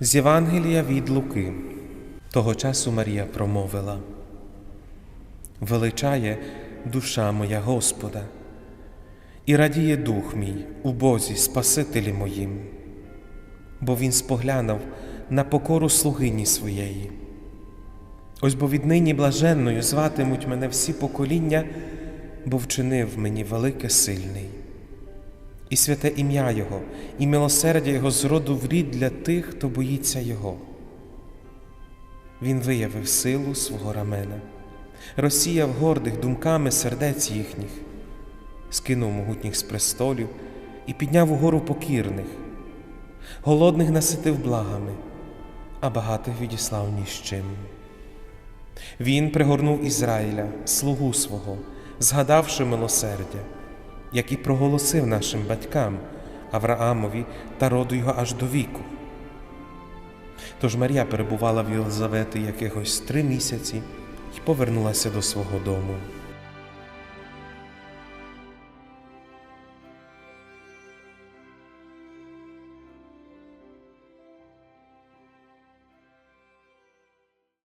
З Євангелія від Луки. Того часу Марія промовила: Величає душа моя Господа, і радіє дух мій у Бозі, Спасителі моїм, бо Він споглянув на покору слугині своєї. Ось бо віднині блаженною зватимуть мене всі покоління, бо вчинив мені велике сильний. І святе ім'я Його, і милосердя Його з роду в рід для тих, хто боїться Його. Він виявив силу свого рамена, розсіяв гордих думками сердець їхніх, скинув могутніх з престолів і підняв угору покірних, голодних наситив благами, а багатих відіслав ні з чим. Він пригорнув Ізраїля, слугу свого, згадавши милосердя, як і проголосив нашим батькам Авраамові та роду його аж до віку. Тож Марія перебувала в Єлизавети якихось три місяці і повернулася до свого дому.